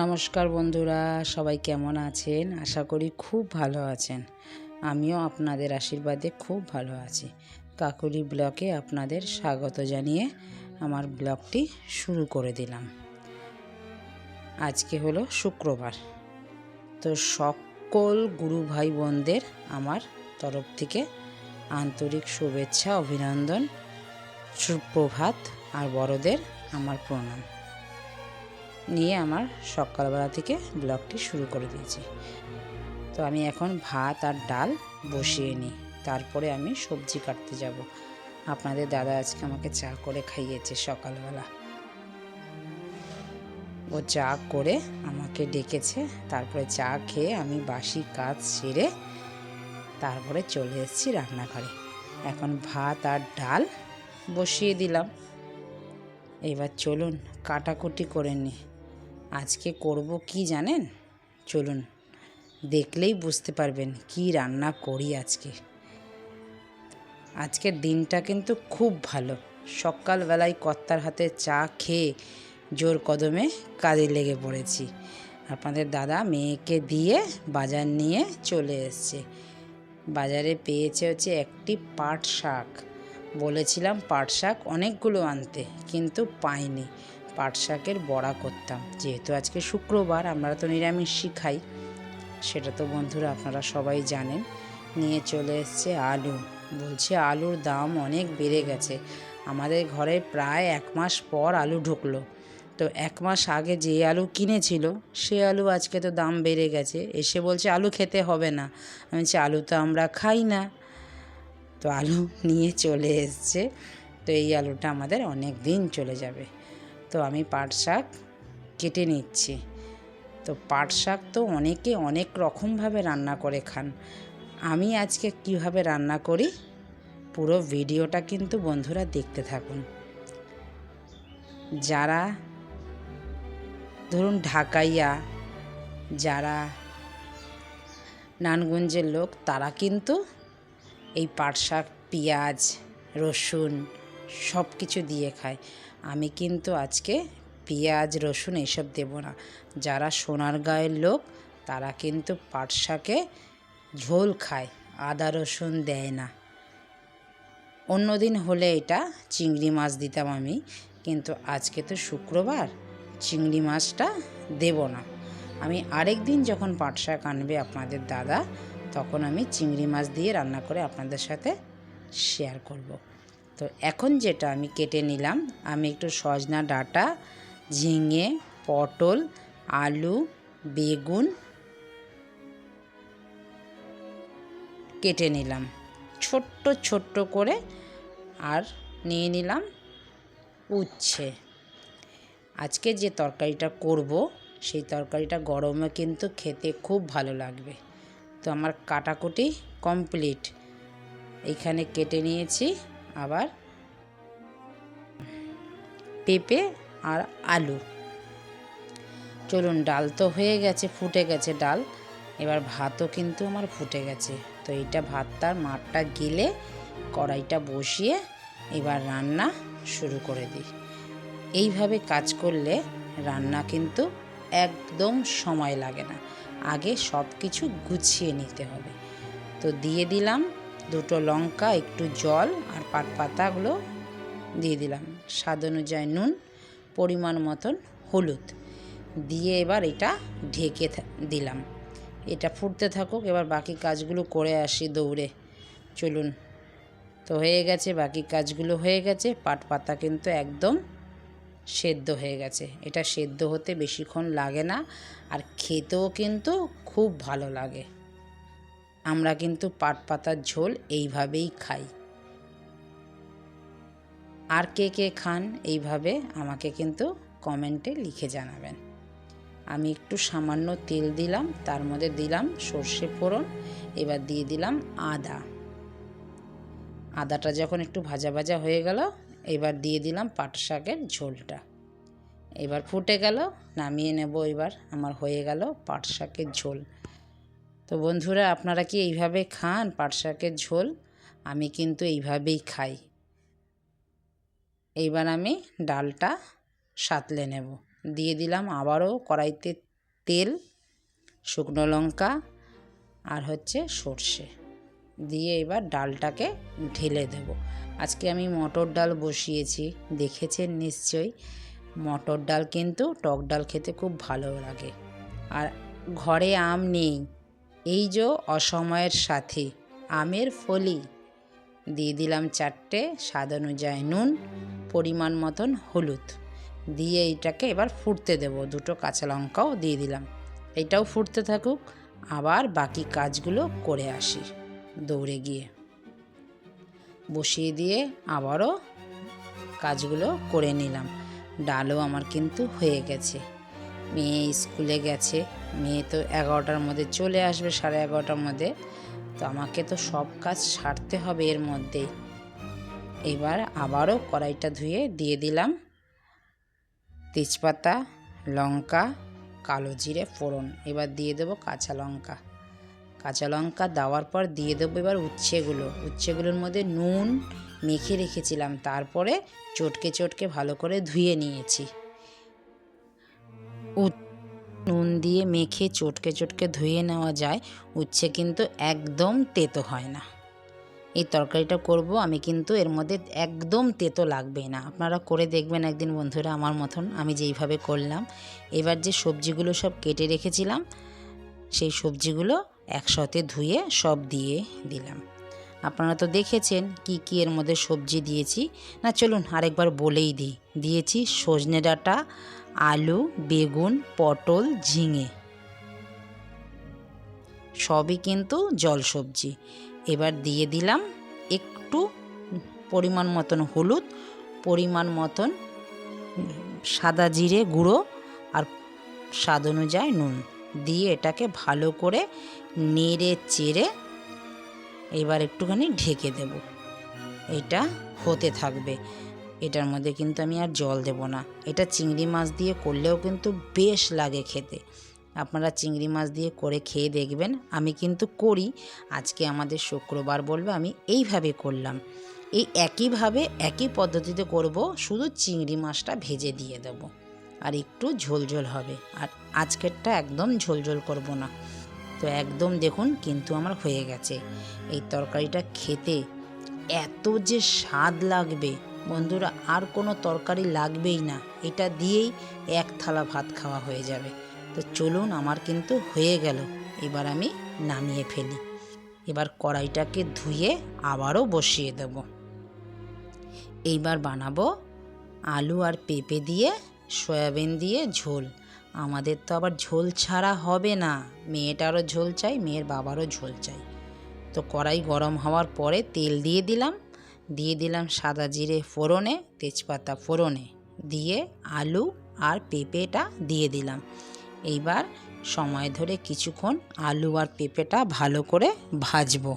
নমস্কার বন্ধুরা, সবাই কেমন আছেন? আশা করি খুব ভালো আছেন। আমিও আপনাদের আশীর্বাদে খুব ভালো আছি। কাকুলি ব্লকে আপনাদের স্বাগত জানিয়ে আমার ব্লগটি শুরু করে দিলাম। আজকে হলো শুক্রবার। তো সকল গুরু ভাই বোনদের আমার তরফ থেকে আন্তরিক শুভেচ্ছা, অভিনন্দন, সুপ্রভাত, আর বড়দের আমার প্রণাম। নিয়ে আমার সকালবেলা থেকে ব্লগটি শুরু করে দিয়েছি। তো আমি এখন ভাত আর ডাল বসিয়ে নিই। তারপরে আমি সবজি কাটতে যাব। আপনাদের দাদা আজকে আমাকে চা করে খাইয়েছে সকালবেলা। ও চা করে আমাকে ডেকেছে। তারপরে চা খেয়ে আমি বাসি কাজ সেরে তারপরে চলে এসেছি রান্নাঘরে। এখন ভাত আর ডাল বসিয়ে দিলাম। এবার চলুন কাটাকুটি করে নিই। আজকে করব কি জানেন? চলুন, দেখলেই বুঝতে পারবেন কি রান্না করি আজকে। আজকের দিনটা কিন্তু খুব ভালো। সকালবেলায় কর্তার হাতে চা খেয়ে জোর কদমে কাজে লেগে পড়েছি। আপনাদের দাদা মেয়েকে দিয়ে বাজার নিয়ে চলে এসছে। বাজারে পেয়েছে হচ্ছে একটি পাট শাক। বলেছিলাম পাট শাক অনেকগুলো আনতে, কিন্তু পাইনি। পাট শাকের বড়া করতাম। যেহেতু আজকে শুক্রবার, আমরা তো নিরামিষই খাই। সেটা তো বন্ধুরা আপনারা সবাই জানেন। নিয়ে চলে এসছে আলু। বলছে আলুর দাম অনেক বেড়ে গেছে। আমাদের ঘরে প্রায় এক মাস পর আলু ঢুকলো। তো এক মাস আগে যে আলু কিনেছিল, সে আলু আজকে তো দাম বেড়ে গেছে। এসে বলছে, আলু খেতে হবে না। আমি বলছি, আলু তো আমরা খাই না। তো আলু নিয়ে চলে এসছে। তো এই আলুটা আমাদের অনেক দিন চলে যাবে। তো আমি পাট শাক কেটে নিচ্ছি। তো পাট শাক তো অনেকে অনেক রকমভাবে রান্না করে খান। আমি আজকে কীভাবে রান্না করি পুরো ভিডিওটা কিন্তু বন্ধুরা দেখতে থাকুন। যারা ধরুন ঢাকাইয়া, যারা নানগঞ্জের লোক, তারা কিন্তু এই পাট শাক, পেঁয়াজ, রসুন সব কিছু দিয়ে খায়। আমি কিন্তু আজকে পেঁয়াজ, রসুন এইসব দেবো না। যারা সোনার গায়ের লোক, তারা কিন্তু পাট শাকে ঝোল খায়, আদা, রসুন দেয় না। অন্যদিন হলে এটা চিংড়ি মাছ দিতাম আমি, কিন্তু আজকে তো শুক্রবার, চিংড়ি মাছটা দেব না। আমি আরেক দিন যখন পাট শাক আনবে আপনাদের দাদা, তখন আমি চিংড়ি মাছ দিয়ে রান্না করে আপনাদের সাথে শেয়ার করব। তো এখন যেটা আমি কেটে নিলাম, আমি একটু সজনা ডাটা, ঝিঙে, পটল, আলু, বেগুন কেটে নিলাম। ছোট্ট ছোট্ট করে আর নিয়ে নিলাম উচ্ছে। আজকে যে তরকারিটা করব, সেই তরকারিটা গরমে কিন্তু খেতে খুব ভালো লাগবে। তো আমার কাটাকুটি কমপ্লিট। এইখানে কেটে নিয়েছি। আবার পেঁপে আর আলু। চলুন, ডাল তো হয়ে গেছে, ফুটে গেছে ডাল। এবার ভাতও কিন্তু আমার ফুটে গেছে। তো এইটা ভাতটার মাঠটা গেলে কড়াইটা বসিয়ে এবার রান্না শুরু করে দিই। এইভাবে কাজ করলে রান্না কিন্তু একদম সময় লাগে না। আগে সব কিছু গুছিয়ে নিতে হবে। তো দিয়ে দিলাম দুটো লঙ্কা, একটু জল আর পাট পাতাগুলো দিয়ে দিলাম। স্বাদ অনুযায়ী নুন, পরিমাণ মতন হলুদ। দিয়ে এবার এটা ঢেকে দিলাম। এটা ফুটতে থাকুক, এবার বাকি কাজগুলো করে আসি দৌড়ে। চলুন, তো হয়ে গেছে, বাকি কাজগুলো হয়ে গেছে। পাট পাতা কিন্তু একদম সেদ্ধ হয়ে গেছে। এটা সেদ্ধ হতে বেশিক্ষণ লাগে না, আর খেতেও কিন্তু খুব ভালো লাগে। আমরা কিন্তু পাট পাতার ঝোল এইভাবেই খাই। আর কে কে খান এইভাবে আমাকে কিন্তু কমেন্টে লিখে জানাবেন। আমি একটু সামান্য তেল দিলাম, তার মধ্যে দিলাম সর্ষে ফোড়ন, এবার দিয়ে দিলাম আদা। আদাটা যখন একটু ভাজা ভাজা হয়ে গেল, এবার দিয়ে দিলাম পাট শাকের ঝোলটা। এবার ফুটে গেল, নামিয়ে নেব এবার, আমার হয়ে গেল পাট শাকের ঝোল। তো বন্ধুরা, আপনারা কি এইভাবে খান পাট শাকের ঝোল? আমি কিন্তু এইভাবেই খাই। এইবার আমি ডালটা সাতলে নেব। দিয়ে দিলাম আবারও কড়াইতে তেল, শুকনো লঙ্কা আর হচ্ছে সর্ষে। দিয়ে এবার ডালটাকে ঢেলে দেব। আজকে আমি মটর ডাল বসিয়েছি। দেখেছেন নিশ্চয়ই? মটর ডাল কিন্তু টক ডাল খেতে খুব ভালো লাগে। আর ঘরে আম নেই। এই যে অসময়ের সাথে, আমের ফলি। দিয়ে দিলাম চারটে স্বাদ অনুযায়ী নুন, পরিমাণ মতন হলুদ। দিয়ে এইটাকে এবার ফুটতে দেব, দুটো কাঁচা লঙ্কাও দিয়ে দিলাম। এটাও ফুটতে থাকুক, আবার বাকি কাজগুলো করে আসি দৌড়ে গিয়ে। বসিয়ে দিয়ে আবারও কাজগুলো করে নিলাম। ডালও আমার কিন্তু হয়ে গেছে। মেয়ে স্কুলে গেছে। মেয়ে তো এগারোটার মধ্যে চলে আসবে, সাড়ে এগারোটার মধ্যে। তো আমাকে তো সব কাজ সারতে হবে এর মধ্যেই। এবার আবারও কড়াইটা ধুয়ে দিয়ে দিলাম তেজপাতা, লঙ্কা, কালো জিরে, ফোড়ন। এবার দিয়ে দেবো কাঁচা লঙ্কা। কাঁচা লঙ্কা দেওয়ার পর দিয়ে দেবো এবার উচ্ছেগুলো। উচ্ছেগুলোর মধ্যে নুন মেখে রেখেছিলাম, তারপরে চটকে চটকে ভালো করে ধুয়ে নিয়েছি। উ- নুন দিয়ে মেখে চটকে চটকে ধুয়ে নেওয়া যায়, উচ্ছে কিন্তু একদম তেতো হয় না। এই তরকারিটা করব, আমি কিন্তু এর মধ্যে একদম তেতো লাগবে না। আপনারা করে দেখবেন একদিন বন্ধুরা আমার মতন, আমি যেইভাবে করলাম। এবার যে সবজিগুলো সব কেটে রেখেছিলাম, সেই সবজিগুলো একসাথে ধুয়ে সব দিয়ে দিলাম। আপনারা তো দেখেছেন কি কি এর মধ্যে সবজি দিয়েছি। না, চলুন আরেকবার বলেই দিই। দিয়েছি সজনে ডাঁটা আলু, বেগুন, পটল, ঝিঙে। সবই কিন্তু জল সবজি। এবার দিয়ে দিলাম একটু পরিমাণ মতন হলুদ, পরিমাণ মতন সাদা জিরে গুঁড়ো আর স্বাদ অনুযায়ী নুন। দিয়ে এটাকে ভালো করে নেড়ে চেড়ে এবার একটুখানি ঢেকে দেব। এটা হতে থাকবে। এটার মধ্যে কিন্তু আমি আর জল দেব না। এটা চিংড়ি মাছ দিয়ে করলেও কিন্তু বেশ লাগে খেতে। আপনারা চিংড়ি মাছ দিয়ে করে খেয়ে দেখবেন, আমি কিন্তু করি। আজকে আমাদের শুক্রবার বলবে, আমি এইভাবে করলাম। এই একইভাবে, একই পদ্ধতিতে করব, শুধু চিংড়ি মাছটা ভেজে দিয়ে দেবো। আর একটু ঝোল ঝোল হবে। আর আজকেরটা একদম ঝোল ঝোল করব না। তো একদম দেখুন, কিন্তু আমার হয়ে গেছে। এই তরকারিটা খেতে এত যে স্বাদ লাগবে। বন্ধুরা, আর কোনো তরকারি লাগবেই না। এটা দিয়েই এক থালা ভাত খাওয়া হয়ে যাবে। তো চলুন, আমার কিন্তু হয়ে গেল। এবার আমি নামিয়ে ফেলি। এবার কড়াইটাকে ধুয়ে আবারও বসিয়ে দেব। এইবার বানাবো আলু আর পেঁপে দিয়ে, সয়াবিন দিয়ে ঝোল। আমাদের তো আবার ঝোল ছাড়া হবে না। মেয়েটারও ঝোল চাই, মেয়ের বাবারও ঝোল চাই। তো কড়াই গরম হওয়ার পরে তেল দিয়ে দিলাম। দিয়ে দিলাম সাদা জিরে ফোড়নে, তেজপাতা ফোড়নে। দিয়ে আলু আর পেঁপেটা দিয়ে দিলাম। এইবার সময় ধরে কিছুক্ষণ আলু আর পেঁপেটা ভালো করে ভাজবো।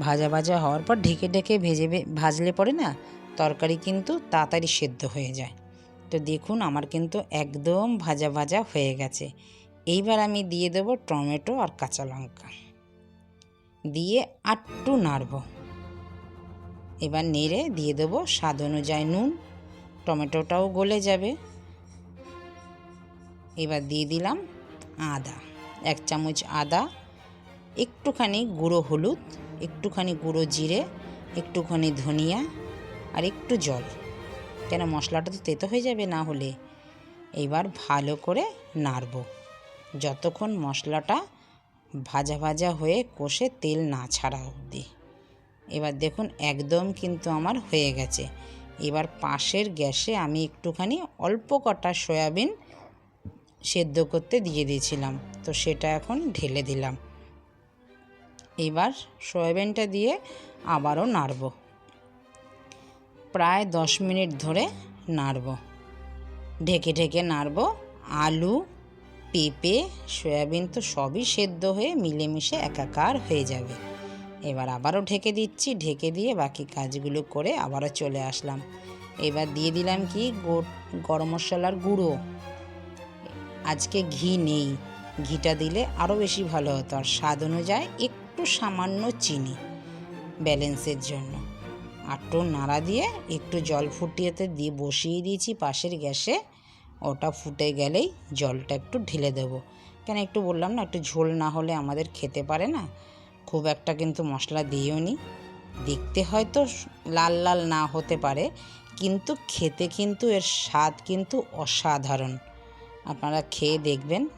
ভাজা ভাজা হওয়ার পর ঢেকে ঢেকে ভেজে ভাজলে পরে না তরকারি কিন্তু তাড়াতাড়ি সেদ্ধ হয়ে যায়। তো দেখুন আমার কিন্তু একদম ভাজা ভাজা হয়ে গেছে। এইবার আমি দিয়ে দেবো টমেটো আর কাঁচা লঙ্কা। দিয়ে আটটু নাড়ব। এবার নেড়ে দিয়ে দেবো স্বাদ অনুযায়ী নুন। টমেটোটাও গলে যাবে। এবার দিয়ে দিলাম আদা, এক চামচ আদা, একটুখানি গুঁড়ো হলুদ, একটুখানি গুঁড়ো জিরে, একটুখানি ধনিয়া আর একটু জল। কেন মশলাটা তো তেতো হয়ে যাবে না হলে। এবার ভালো করে নাড়ব। যতক্ষণ মশলাটা ভাজা ভাজা হয়ে কষে তেল না ছাড়া অবধি। এবার দেখুন একদম কিন্তু আমার হয়ে গেছে। এবার পাশের গ্যাসে আমি একটুখানি অল্প কটা সয়াবিন সেদ্ধ করতে দিয়ে দিয়েছিলাম, তো সেটা এখন ঢেলে দিলাম। এবার সয়াবিনটা দিয়ে আবারও নাড়ব। প্রায় দশ মিনিট ধরে নাড়ব। ঢেকে ঢেকে নাড়ব। আলু, পেঁপে, সয়াবিন তো সবই সেদ্ধ হয়ে মিলেমিশে একাকার হয়ে যাবে। এবার আবারও ঢেকে দিচ্ছি, ঢেকে দিয়ে বাকি কাজগুলো করে আবারও চলে আসলাম। এবার দিয়ে দিলাম কি? গরম মশলার গুঁড়ো। আজকে ঘি নেই। ঘিটা দিলে আরও বেশি ভালো হতো। আর স্বাদ অনুযায়ী একটু সামান্য চিনি ব্যালেন্সের জন্য। আটটু নাড়া দিয়ে একটু জল ফুটিয়েতে দিয়ে বসিয়ে দিয়েছি পাশের গ্যাসে। ওটা ফুটে গেলেই জলটা একটু ঢেলে দেবো। কেন একটু বললাম না, একটু ঝোল না হলে আমাদের খেতে পারে না? খুব একটা কিন্তু মশলা দিও নি। দেখতে হয়তো লাল লাল না হতে পারে, কিন্তু খেতে কিন্তু এর স্বাদ কিন্তু অসাধারণ। আপনারা খেয়ে দেখবেন।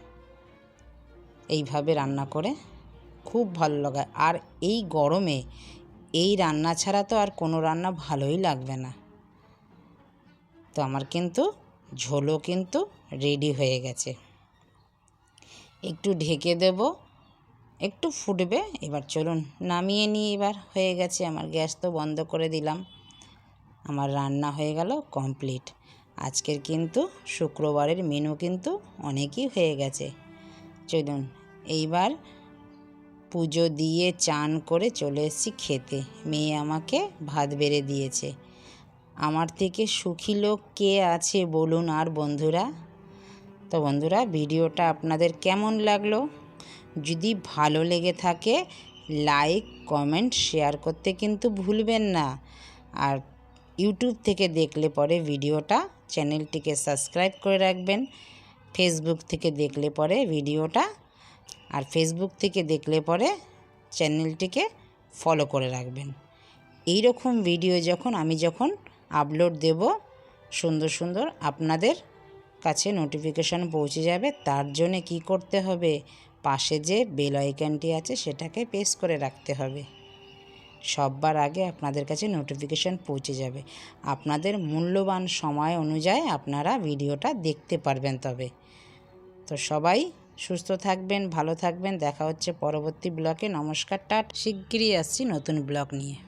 এইভাবে রান্না করে খুব ভালো লাগে। আর এই গরমে এই রান্না ছাড়া তো আর কোনো রান্না ভালোই লাগবে না। তো আমার কিন্তু ঝোলও কিন্তু রেডি হয়ে গেছে। একটু ঢেকে দেব। একটু ফুটবে, এবার চলুন, নামিয়ে নিয়ে এবার, হয়ে গেছে, আমার গ্যাস তো বন্ধ করে দিলাম। আমার রান্না হয়ে গেল কমপ্লিট। আজকের কিন্তু শুক্রবারের মেনু কিন্তু অনেকই হয়ে গেছে। চলুন, এইবার পুজো দিয়ে চান করে চলে এসেছি খেতে। মেয়ে আমাকে ভাত বেড়ে দিয়েছে। আমার থেকে সুখী লোক কে আছে বলুন আর বন্ধুরা? তো বন্ধুরা, ভিডিওটা আপনাদের কেমন লাগল? যদি ভালো লেগে থাকে লাইক কমেন্ট শেয়ার করতে কিন্তু ভুলবেন না। আর ইউটিউব থেকে দেখলে পরে ভিডিওটা চ্যানেলটিকে সাবস্ক্রাইব করে রাখবেন। ফেসবুক থেকে দেখলে পরে ভিডিওটা আর ফেসবুক থেকে দেখলে পরে চ্যানেলটিকে ফলো করে রাখবেন। এই রকম ভিডিও যখন আমি যখন আপলোড দেব, সুন্দর সুন্দর আপনাদের কাছে নোটিফিকেশান পৌঁছে যাবে। তার জন্যে কি করতে হবে? পাশে যে বেল আইকনটি আছে সেটাকে প্রেস করে রাখতে হবে। সববার আগে আপনাদের কাছে নোটিফিকেশান পৌঁছে যাবে। আপনাদের মূল্যবান সময় অনুযায়ী আপনারা ভিডিওটা দেখতে পারবেন তবে। তো সবাই সুস্থ থাকবেন, ভালো থাকবেন। দেখা হচ্ছে পরবর্তী ব্লকে নমস্কার, টাট। শিগগিরই আসছি নতুন ব্লক নিয়ে।